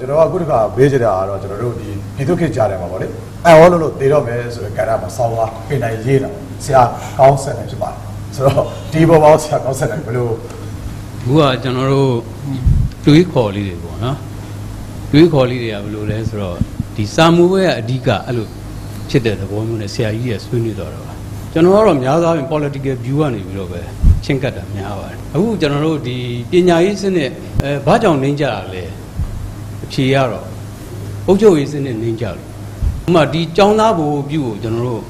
ကျွန်တော်ကအခုတခါဘေးကြတာကတော့ကျွန်တော်တို့ဒီပြည်သူ့ခေတ်ကြားတယ်မှာပေါ့လေအဲဟောလို့လို့တေတော့မယ်ဆိုတဲ့ကာရမှာဆောင်းသွားပြင်နိုင်ရေးတာဆရာကောင်းဆက်နေဖြစ်ပါတယ်ဆိုတော့ဒီဘောပေါင်းဆရာကောင်းဆက်နေဘယ်လိုအခုကကျွန်တော်တို့တွေးခေါ်လေးတွေပေါ့နော်တွေးခေါ်လေးတွေကဘယ်လိုလဲဆိုတော့ဒီစာမှုဘဲကအဓိကအဲ့လိုဖြစ်တဲ့သဘောမျိုးနဲ့ဆရာကြီးကဆွေးနွေးတော့တော့ပါကျွန်တော်ကတော့များသောအားဖြင့် political view ကနေပြီးတော့ပဲချင်းကပ်တာများပါတယ်အခုကျွန်တော်တို့ဒီပညာရေးစနစ်အဲဘာကြောင့်နှိမ့်ကြတာလဲအ ဖြေရတော့အုပ်ချုပ်ရေးစနစ်နှိမ့်ကြလို့ဥပမာဒီចောင်းသားဘိုလ်ပြုကိုကျွန်တော်တို့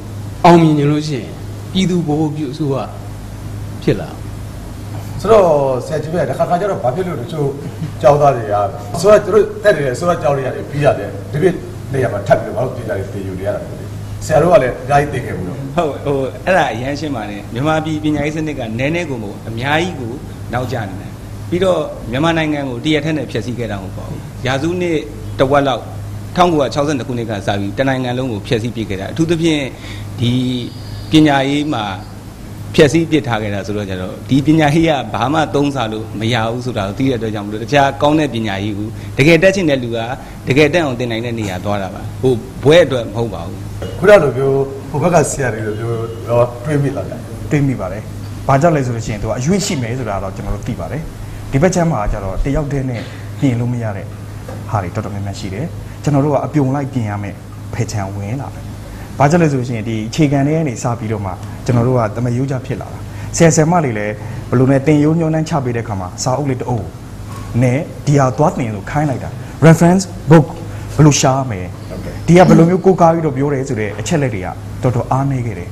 အောင်မြင်ကြလို့ရှိရင်ပြည်သူဘိုလ်ပြုအစိုးရဖြစ်လာဆိုတော့ဆရာကြီးကတခါခါကျတော့ဘာဖြစ်လို့တချို့ကြောက်သားတွေကဆိုတော့သူတို့တက်တယ်ဆိုတော့ကြောက်ရတယ်ပြီးရတယ်ဒီပြနေရာမှာထပ်ပြီးတော့ဘာလို့ပြင်ကြတယ်ပြင်ယူနေရတာလဲဆရာတို့ကလည်းအများကြီးသိခဲ့ဘူးလို့ဟုတ်ဟိုအဲ့ဒါအရန်ရှင်းပါတယ်မြန်မာပြည်ပညာရေးစနစ်ကနည်းနည်းကိုမဟုတ်အများကြီးကိုနောက်ကျနေတယ် ပြီးတော့မြန်မာနိုင်ငံကိုတရက်ထက်နဲ့ဖျက်ဆီးခဲ့တာမဟုတ်ပါဘူးရာစုနှစ်တဝက်လောက်1962ခုနှစ်ကစပြီးတနိုင်ငံလုံးကိုဖျက်ဆီးပစ်ခဲ့တာအထူးသဖြင့်ဒီပညာရေးမှာဖျက်ဆီးပစ်ထားခဲ့တာဆိုတော့ကျတော့ဒီပညာရေးကဘာမှသုံးစားလို့မရဘူးဆိုတာကိုသိတဲ့အတွက်ကြောင့်မလို့တခြားကောင်းတဲ့ပညာရေးကိုတကယ်တက်ချင်တဲ့လူကတကယ်တက်အောင်သင်နိုင်တဲ့နေရာသွားတာပါဟိုဘွဲအတွက်မဟုတ်ပါဘူးခုနလိုမျိုးဟိုဘက်ကဆရာတွေလိုမျိုးတော့တွေးမိလာတယ်တွေးမိပါတယ်။ဘာကြောင့်လဲဆိုလို့ရှိရင်သူကအရွေးရှိမယ်ဆိုတာတော့ကျွန်တော်တို့သိပါတယ်။ ဒီဘက်ချမ်းမှာကျတော့တယောက်တည်းနဲ့ပြင်လို့မရတဲ့ဟာတွေတော်တော်များများရှိတယ်။ကျွန်တော်တို့ကအပြုံလိုက်ပြင်ရမယ်ဖယ်ချမ်းဝင်လာတယ်။ဘာကြောင့်လဲဆိုလို့ရှိရင်ဒီအခြေခံတွေကနေစပြီးတော့မှကျွန်တော်တို့ကတမယိုးကြဖြစ်လာတာ။ဆယ်ဆယ်မလေးလည်းဘယ်လိုလဲတင်ယိုးညွှန်းနှမ်းချပေးတဲ့ခါမှာစာအုပ်လေးတစ်အုပ်နဲ့ဒီဟာသွားတင်လို့ခိုင်းလိုက်တာ reference book ဘယ်လိုရှားမယ်ဒီကဘယ်လိုမျိုးကိုးကားပြီးတော့ပြောတယ်ဆိုတဲ့အချက်လက်တွေကတော်တော်အားနေခဲ့တယ်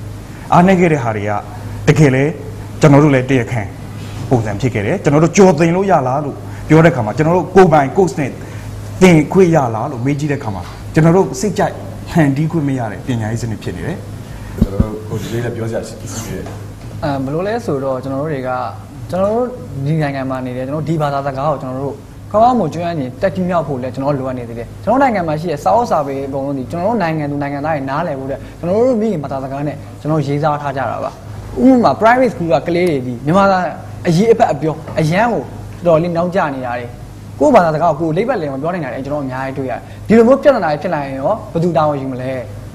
အားနေခဲ့တဲ့ဟာတွေကတကယ်လဲကျွန်တော်တို့လည်းတရခန့် ပုံစံဖြစ်ခဲ့တယ်ကျွန်တော်တို့ကြော်သိမ်လို့ရလားလို့ပြောတဲ့ခါမှာကျွန်တော်တို့ကိုယ်ပိုင် course နဲ့သင်ခွင့်ရလားလို့မေးကြည့်တဲ့ခါမှာကျွန်တော်တို့စိတ်ကြိုက်ဟန်တီးခွင့်မရတဲ့ပညာရေးစနစ်ဖြစ်နေတယ်ကျွန်တော်တို့ကိုဒီလေးလည်းပြောစရာရှိရှိတယ်အဲဘယ်လိုလဲဆိုတော့ကျွန်တော်တို့တွေကကျွန်တော်တို့ဒီနိုင်ငံမှာနေတယ်ကျွန်တော်တို့ဒီဘာသာစကားကိုကျွန်တော်တို့ကောင်းကောင်းမွန်ကျွမ်းနေတက်ကြီးမြောက်ဖို့လဲကျွန်တော်တို့လိုအပ်နေသေးတယ်ကျွန်တော်နိုင်ငံမှာရှိတဲ့စာအုပ်စာပေအကုန်လုံးဒီကျွန်တော်တို့နိုင်ငံသူနိုင်ငံသားတွေနားလည်ဖို့တဲ့ကျွန်တော်တို့မိခင်ဘာသာစကားနဲ့ကျွန်တော်ရေးစားထားကြတာပါဥပမာ private school ကကလေးတွေဒီမြန်မာသား အရေးအဖက်အပြောအရန်ကိုတော်တော်လေးနောက်ကျနေတာတွေကိုယ်ဘာသာစကားကိုကိုယ်လိပ်ပတ်လည်မပြောနိုင်တာတွေကျွန်တော်အများကြီးတွေ့ရတယ်ဒီလိုမျိုးပြဿနာတွေဖြစ်လာရင်ရောဘယ်သူတောင်းယူမလဲ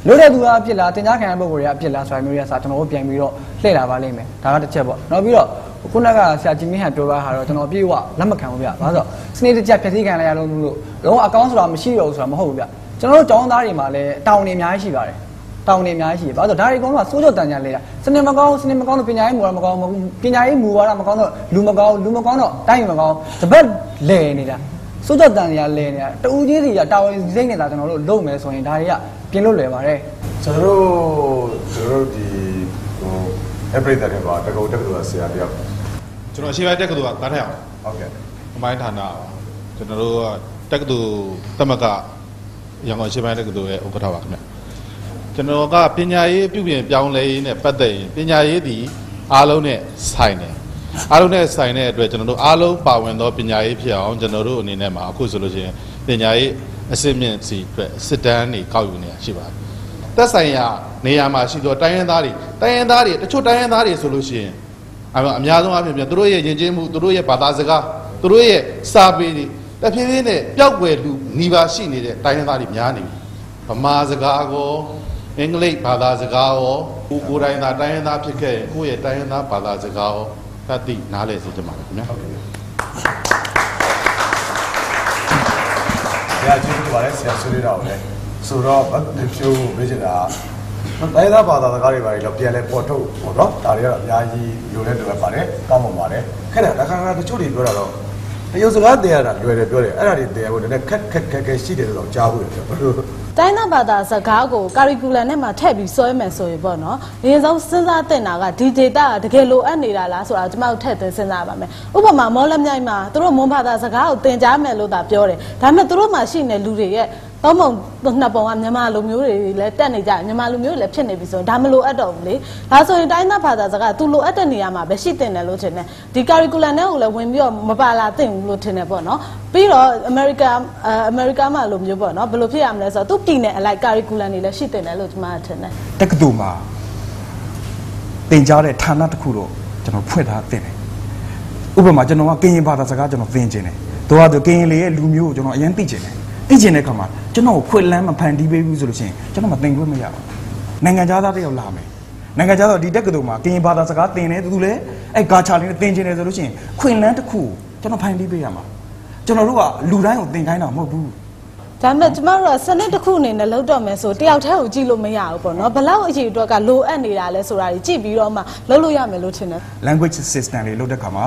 လို့တဲ့သူကဖြစ်လာတင် जा ခံရတဲ့ပုံတွေကဖြစ်လာဆိုတာမျိုးတွေကစာကျွန်တော်တို့ပြန်ပြီးတော့လှည့်လာပါလိမ့်မယ်ဒါကတစ်ချက်ပေါ့နောက်ပြီးတော့ခုနကဆရာကြီးမင်းဟန်ပြောတာဟာတော့ကျွန်တော်အပြည့်အဝလက်မခံဘူးဗျဘာလို့ဆိုစနေတကျဖြည့်ဆည်းခံလိုက်ရလို့လို့လုံးဝအကောင့်ဆိုတာမရှိတော့ဘူးဆိုတာမဟုတ်ဘူးဗျကျွန်တော်တို့ကျောင်းသားတွေမှာလည်းတောင်းနေအများကြီးရှိပါတယ် တောင်းနေအများကြီးရှိတယ်ဘာလို့ဒါတွေအကုန်လုံးကစိုးကြောတန်ကြလဲတာစနေမကောင်းစနေမကောင်းတော့ပညာရေးမူဝါဒမကောင်းပညာရေးမူဝါဒမကောင်းတော့လူမကောင်းလူမကောင်းတော့တိုင်းမကောင်းတပတ်လဲနေတာစိုးကြောတန်ကြလဲနေတာတူကြီးစီကတာဝန်စိတ်နေတာကျွန်တော်တို့လုပ်မယ်ဆိုရင်ဒါတွေကပြင်လို့လွယ်ပါတယ်ကျွန်တော်တို့ကျွန်တော်တို့ဒီဟို every day မှာတကုတ်တကုတ်ဆရာတယောက်ကျွန်တော်ရှေ့ပိုင်းတက္ကသိုလ်ကတားထက်အောင်ဟုတ်ကဲ့အမိုင်းဌာနပါကျွန်တော်တို့ကတက္ကသိုလ်တမကရန်ကုန်ရှေ့ပိုင်းတက္ကသိုလ်ရဲ့ဥက္ကဋ္ဌပါခင်ဗျ ကျွန်တော်ကပညာရေးပြုပြင်ပြောင်းလဲရေးနဲ့ပတ်သက်ရင်ပညာရေးဒီအားလုံးနဲ့ဆိုင်တယ်အားလုံးနဲ့ဆိုင်တဲ့အတွက်ကျွန်တော်တို့အားလုံးပါဝင်သောပညာရေးဖြစ်အောင်ကျွန်တော်တို့အနေနဲ့မှာအခုဆိုလို့ရှိရင်ပညာရေးအစစ်မြင့်စီအတွက်စစ်တမ်းတွေကောက်ယူနေတာရှိပါတယ်သက်ဆိုင်ရာနေရာမှာရှိသောတိုင်းရင်းသားတွေတိုင်းရင်းသားတွေတချို့တိုင်းရင်းသားတွေဆိုလို့ရှိရင်အမအများဆုံးအဖြစ်ပြန်သူတို့ရဲ့ယဉ်ကျေးမှုသူတို့ရဲ့ဘာသာစကားသူတို့ရဲ့စာပေတွေတဖြည်းဖြည်းနဲ့ပျောက်ကွယ်လူหนีပါရှိနေတဲ့တိုင်းရင်းသားတွေများနေပြီဗမာစကားကော အင်္ဂလိပ်ဘာသာစကားရောကိုကိုယ်တိုင်သာတိုင်းရင်းသားဖြစ်ခဲ့ရင်ကိုယ့်ရဲ့တိုင်းရင်းသားဘာသာစကားရောသတိနားလည်စေချင်ပါတယ်ခင်ဗျာဆရာကျေးဇူးပါတယ်ဆရာဆွေးနွေးတာကိုလည်းဆိုတော့ဘာဖြိုးမေးချင်တာတိုင်းသားဘာသာစကားတွေပါလေတော့ပြန်လဲပေါ်ထုတ်ပေါ့နော်ဒါတွေကတော့အများကြီးလိုလဲလိုပဲပါတယ်ကောင်းပါပါတယ်ခက်တာတခါခါတချို့တွေပြောတာတော့တရုတ်စကားတင်ရတာလွယ်တယ်ပြောတယ်အဲ့ဒါတွေတင်ရဖို့နည်းနည်းခက်ခက်ခက်ခက်ရှိတယ်လို့တော့ကြားဖို့ပြောဘယ်လို တိုင်းသားဘာသာစကားကိုကာရီကူလမ်နဲ့မှထည့်ပြီးဆွဲမယ်ဆိုရင်ပေါ့နော်။အရင်ဆုံးစဉ်းစားတင်တာကဒီ data ကတကယ်လိုအပ်နေတာလားဆိုတာကျွန်မတို့ထည့်သွင်းစဉ်းစားပါမယ်။ဥပမာမော်လမြိုင်မှာသူတို့မွန်ဘာသာစကားကိုသင်ကြားမယ်လို့သာပြောတယ်။ဒါပေမဲ့သူတို့မှာရှိနေလူတွေရဲ့ သုံးပုံနှစ်ပုံကမြန်မာလူမျိုးတွေလည်းတက်နေကြတယ်မြန်မာလူမျိုးတွေလည်းဖြစ်နေပြီဆိုရင်ဒါမလိုအပ်တော့ဘူးလေ။ဒါဆိုရင်တိုင်းသားဘာသာစကားသူလိုအပ်တဲ့နေရာမှာပဲရှိတင်တယ်လို့ထင်တယ်။ဒီ curriculum နဲ့ကိုလည်းဝင်ပြီးတော့မပါလာသင့်ဘူးလို့ထင်တယ်ပေါ့နော်။ပြီးတော့ America အမေရိကမှာလိုမျိုးပေါ့နော်ဘယ်လိုဖြစ်ရမလဲဆိုတော့သူပြည်နယ်အလိုက် curriculum တွေလည်းရှိတင်တယ်လို့ကျွန်မထင်တယ်တက္ကသိုလ်မှာသင်ကြားတဲ့ဌာနတစ်ခုတော့ကျွန်တော်ဖွင့်ထားတင်တယ်ဥပမာကျွန်တော်ကကရင်ဘာသာစကားကျွန်တော်သင်ကျင်တယ်တော့ကကရင်လေရဲ့လူမျိုးကိုကျွန်တော်အရင်သိကျင်တယ် အင်ဂျင်တဲ့ခါမှာကျွန်တော်ကိုခွင့်လန်းမဖန်တီးပေးဘူးဆိုလို့ရှိရင်ကျွန်တော်မတင်ခွင့်မရဘူးနိုင်ငံသားသားတစ်ယောက်လာမယ်နိုင်ငံသားတော့ဒီတက်ကတူမှာကရင်ဘာသာစကားသင်တယ်သူလည်းအဲ့ကာချာလေးနဲ့သင်ချင်တယ်ဆိုလို့ရှိရင်ခွင့်လန်းတစ်ခုကိုကျွန်တော်ဖန်တီးပေးရမှာကျွန်တော်တို့ကလူတိုင်းကိုသင်ခိုင်းတာမဟုတ်ဘူးဒါပေမဲ့ကျမတို့ကစနစ်တစ်ခုအနေနဲ့လောက်တော့မယ်ဆိုတယောက်တည်းကိုကြည့်လို့မရဘူးပေါ့နော်ဘလောက်အရေးအတွက်ကလိုအပ်နေတာလဲဆိုတာကြီးကြည့်ပြီးတော့မှလောက်လို့ရမယ်လို့ထင်တယ် language system လေးလုပ်တဲ့ခါမှာ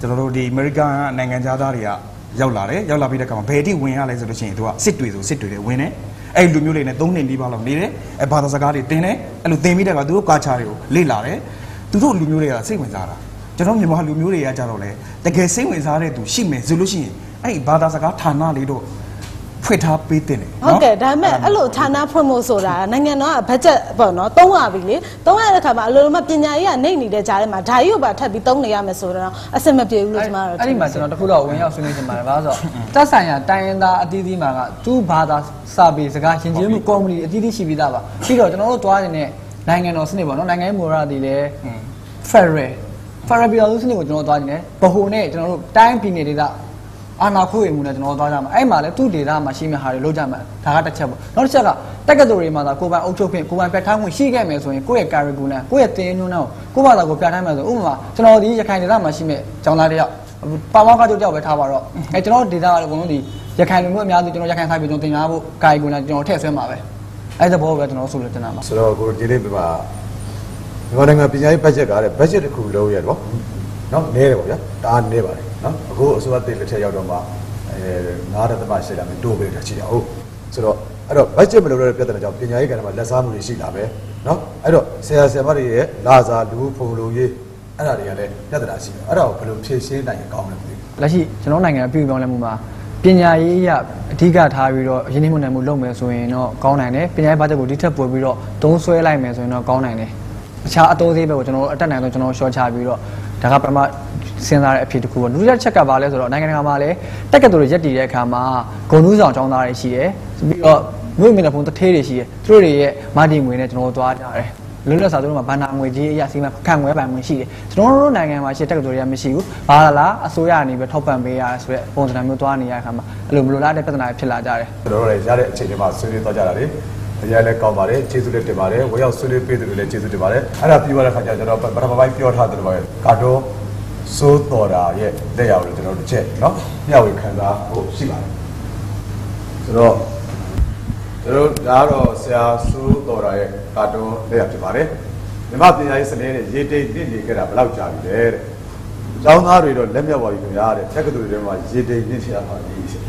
ကျွန်တော်တို့ဒီ American နိုင်ငံသားတွေက ရောက်လာတယ်ရောက်လာပြီးတဲ့ခါမှာဘယ်အထိဝင်ရလဲဆိုလို့ရှိရင်သူကစစ်တွေဆိုစစ်တွေတွေဝင်တယ်အဲ့လူမျိုးတွေနဲ့၃နှစ်၄ပါးလောက်နေတယ်အဲ့ဘာသာစကားတွေတင်တယ်အဲ့လိုတင်ပြီးတဲ့ခါသူတို့ကာချာတွေကိုလေ့လာတယ်သူတို့လူမျိုးတွေကစိတ်ဝင်စားတာကျွန်တော်မြန်မာလူမျိုးတွေကကြတော့လေတကယ်စိတ်ဝင်စားတဲ့သူရှိမယ်ဆိုလို့ရှိရင်အဲ့ဒီဘာသာစကားဌာနလေးတော့ ဖွင့်ထားပေးတင်တယ်ဟုတ်ကဲ့ဒါပေမဲ့အဲ့လိုဌာနဖွင့်ဖို့ဆိုတာနိုင်ငံတော်ကဘတ်ဂျက်ပေါ့နော်သုံးရပြီလေသုံးရတဲ့ခါမှာအလိုလိုမှပညာရေးကနေနေတဲ့ကြားထဲမှာဓာကြီးကိုပါထပ်ပြီးသုံးနေရမယ်ဆိုတော့အဆင်မပြေဘူးလို့ကျမတို့အဲ့ဒီမှာကျွန်တော်တခုတော့ဝင်ရောက်ဆွေးနွေးချင်ပါတယ်ဘာလို့ဆိုတော့တက်ဆိုင်ရာတိုင်းရင်းသားအသီးသီးမှာကသူ့ဘာသာစာပေစကားရှင်ချင်းမှုကော်မတီအသီးသီးရှိပြီးသားပါပြီးတော့ကျွန်တော်တို့တွားနေတဲ့နိုင်ငံတော်စနစ်ပေါ့နော်နိုင်ငံရေးမူဝါဒတွေလည်း Federal Federal ပြည်တော်စုစနစ်ကိုကျွန်တော်တို့တွားနေတယ်ဗဟိုနဲ့ကျွန်တော်တို့တိုင်းပြည်နယ်ဒေသ အာဏာခွင့်ရမှုနဲ့ကျွန်တော်တို့တွားကြမှာအဲ့မှာလည်းသူ့ဒေသမှာရှိမယ့်ဟာတွေလုပ်ကြမှာဒါကတစ်ချက်ပေါ့နောက်တစ်ချက်ကတက္ကသိုလ်တွေမှာသာကိုယ်ပိုင်အုပ်ချုပ်ခွင့်ကိုယ်ပိုင်ပြဋ္ဌာန်းခွင့်ရှိခဲ့မယ်ဆိုရင်ကိုယ့်ရဲ့ curriculum ကိုယ့်ရဲ့သင်ယူနှောင်းကိုယ့်ဘာသာကိုပြဋ္ဌာန်းမယ်ဆိုဥပမာကျွန်တော်ဒီရခိုင်ဒေသမှာရှိမယ့်ကျောင်းသားတယောက်ပါမောက္ခချုပ်တယောက်ပဲထားပါတော့အဲကျွန်တော်ဒေသကလည်းဘုံလုံးဒီရခိုင်လူမျိုးအများစုကျွန်တော်ရခိုင်ဆိုင်ပြည်ကျွန်တော်သင်ကြားဖို့ curriculum ကျွန်တော်ထည့်ဆွဲမှာပဲအဲ့ဒါဘောပဲကျွန်တော်ဆိုလို့တင်တာပါဆိုတော့ကိုဒီနေ့ပြပါမြန်မာနိုင်ငံပညာရေးဘတ်ဂျက်ကတဲ့ဘတ်ဂျက်တစ်ခုလုံးရဲ့တော့ နော်နည်းတယ်ပေါ့ဗျာတအားနည်းပါတယ်နော်အခုအစိုးရတစ်လက်ထက်ရောက်တော့မှအဲ9.8လာမယ်တိုးပေးတာရှိတယ်ဟုတ်ဆိုတော့အဲ့တော့ဘတ်ဂျက်မလိုတဲ့ပြဿနာကြောင့်ပညာရေးကဏ္ဍမှာလက်စားမှုတွေရှိလာပဲနော်အဲ့တော့ဆရာဆရာမတွေရဲ့လာစားလူဖုံလူရေးအဲ့ဒါတွေကလည်းပြဿနာရှိတယ်အဲ့ဒါကိုဘယ်လိုဖြေရှင်းနိုင်ရင်ကောင်းလဲမသိဘူးလက်ရှိကျွန်တော်နိုင်ငံပြည်ပြောင်းလဲမှုမှာပညာရေးအရအဓိကထားပြီးတော့ရင်းနှီးမြှုပ်နှံမှုလုပ်မယ်ဆိုရင်တော့ကောင်းနိုင်တယ်ပညာရေးဘတ်ဂျက်ကိုဒီထက်ပိုပြီးတော့သုံးစွဲလိုက်မယ်ဆိုရင်တော့ကောင်းနိုင်တယ်အခြားအသုံးစရိတ်ဘက်ကိုကျွန်တော်တို့အတက်နိုင်ဆုံးကျွန်တော်ရှော့ချပြီးတော့ ဒါကပထမစဉ်းစားတဲ့အဖြစ်တစ်ခုပေါ့ဒုတိယချက်ကဘာလဲဆိုတော့နိုင်ငံတကာမှာလည်းတက်ကတူတွေရက်တည်တဲ့အခါမှာဂုံနူးဆောင်ចောင်းသားတွေရှိတယ်ပြီးတော့မြို့မြင့်တဲ့ဖုန်းတစ်ထေးတွေရှိတယ်သူတို့တွေရဲ့မာတီငွေနဲ့ကျွန်တော်တို့သွားကြတယ်လွတ်လပ်စွာသူတို့မှာဘန္နာငွေကြီးအရာစီမံခန့်ခွဲပိုင်ခွင့်ရှိတယ်ကျွန်တော်တို့နိုင်ငံမှာရှိတဲ့တက္ကသိုလ်တွေကမရှိဘူးဘာလားအစိုးရအနေနဲ့ထောက်ပံ့ပေးရဆိုတဲ့ပုံစံမျိုးသွားနေရတဲ့အခါမှာအဲ့လိုမလိုလားတဲ့ပြဿနာတွေဖြစ်လာကြတယ်ကျွန်တော်တို့လည်းရတဲ့အချိန်တွေမှာဆွေးနွေးသွားကြတာလေ အရာလည်းကောင်းပါတယ်ကျေးဇူးလည်းတင်ပါတယ်ဝေရောက်ဆွေးနွေးပေးသူတွေလည်းကျေးဇူးတင်ပါတယ်အဲ့ဒါပြီးသွားတဲ့ခါကျကျွန်တော်ပထမပိုင်းပြောထားတယ်ပါကာတိုစိုးတော်တာရဲ့လက်ရောက်လို့ကျွန်တော်တို့တစ်ချက်เนาะမျှဝေခံစားဖို့ရှိပါတယ်ဆိုတော့ကျွန်တော်ဒါကတော့ဆရာစိုးတော်တာရဲ့ကာတိုလက်ရောက်ဖြစ်ပါတယ်မြမပညာရေးစနေနဲ့ရေတိတ်တင့်နေကြတာဘယ်လောက်ကြာပြီလဲတဲ့ကျောင်းသားတွေတော့လက်မြောက်ပါပြီခင်ဗျာတဲ့တက္ကသိုလ်တွေထဲမှာရေတိတ်နင့်ဆရာပါပြီဆိုပြီးတော့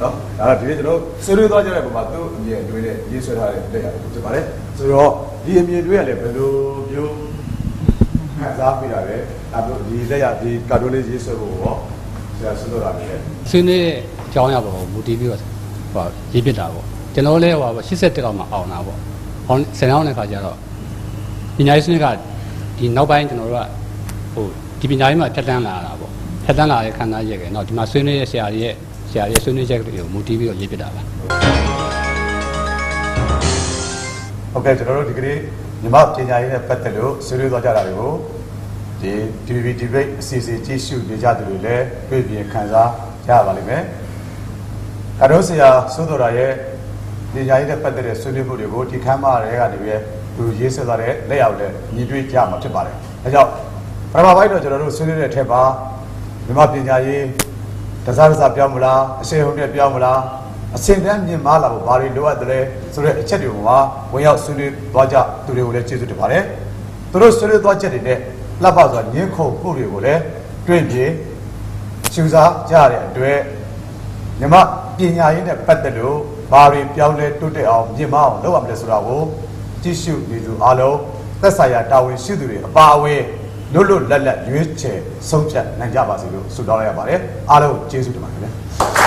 နော်ဒါကဒီနေ့ကျွန်တော်ဆွေးနွေးသွားကြတဲ့ပုံမှာသူ့အမြင်အတွေ့နဲ့ရေးဆွဲထားတဲ့လက်ရတယ်ဖြစ်ပါတယ်ဆိုတော့ဒီအမြင်အတွေ့ကလည်းဘယ်လိုမျိုးခံစားမိတာလဲဒါတို့ဒီလက်ရဒီကာတိုလေးရေးဆွဲဖို့ရောဆရာဆွေးနွေးတာလည်းဆွေးနွေးတဲ့အကြောင်းအရာပေါ်မူတည်ပြီးတော့ဟိုရေးပြတာပေါ့ကျွန်တော်လည်းဟို81လောက်မှအောင်တာပေါ့အောင်ဆယ်အောင်တဲ့ခါကျတော့ပညာရေးစနစ်ကဒီနောက်ပိုင်းကျွန်တော်တို့ကဟိုဒီပညာရေးမှာဖြတ်တန်းလာတာပေါ့ဖြတ်တန်းလာတဲ့ခန္ဓာရဲ့ကဲတော့ဒီမှာဆွေးနွေးတဲ့ဆရာတွေရဲ့ ဆရာတွေရဲ့ဆွေးနွေးချက်တွေကိုမူတည်ပြီးတော့ရေးပြတာပါဟုတ်ကဲ့ကျွန်တော်တို့ဒီကနေ့မြမပညာရေးနဲ့ပတ်သက်လို့ဆွေးနွေးသွားကြတာတွေကိုဒီ TV debate အစီအစဉ်ကြည့်ရှုနေကြသူတွေလည်းတွေ့ပြင်ခံစားရပါလိမ့်မယ်။ကာတို့ဆရာစိုးတော်ရာရဲ့ပညာရေးနဲ့ပတ်သက်တဲ့ဆွေးနွေးမှုတွေကိုဒီခမ်းမတွေကနေပြီးသူရေးဆွဲသွားတဲ့လက်ရောက်နဲ့ညီတွေ့ကြမှာဖြစ်ပါတယ်။ဒါကြောင့်ပထမပိုင်းတော့ကျွန်တော်တို့ဆွေးနွေးတဲ့အထက်ပါမြမပညာရေး တစားတစားပြောင်းမလားအရှိန်ဟုန်နဲ့ပြောင်းမလားအစင်တန်းမြင်မာလာဖို့ဘာတွေလိုအပ်တယ်လဲဆိုတဲ့အချက်တွေကိုမှာဝင်ရောက်ဆွေးနွေးသွားကြသူတွေကိုလည်းကျေးဇူးတင်ပါတယ်သူတို့ဆွေးနွေးသွားချက်တွေနဲ့လှပစွာညှင်းခုန်မှုတွေကိုလည်းတွေ့ပြေရှုစားကြရတဲ့အတွက်မြမပညာရေးနဲ့ပတ်သက်လို့ဘာတွေပြောင်းလဲတိုးတက်အောင်မြင်မအောင်လုပ်ရမလဲဆိုတာကိုကြည့်ရှုနေသူအားလုံးသက်ဆိုင်ရာတာဝန်ရှိသူတွေအပါအဝင် လွတ်လွတ်လပ်လပ်ရွေးချယ်ဆုံးဖြတ်နိုင်ကြပါစေလို့ဆုတောင်းလိုက်ရပါတယ်အားလုံးကျေးဇူးတင်ပါတယ်ခင်ဗျာ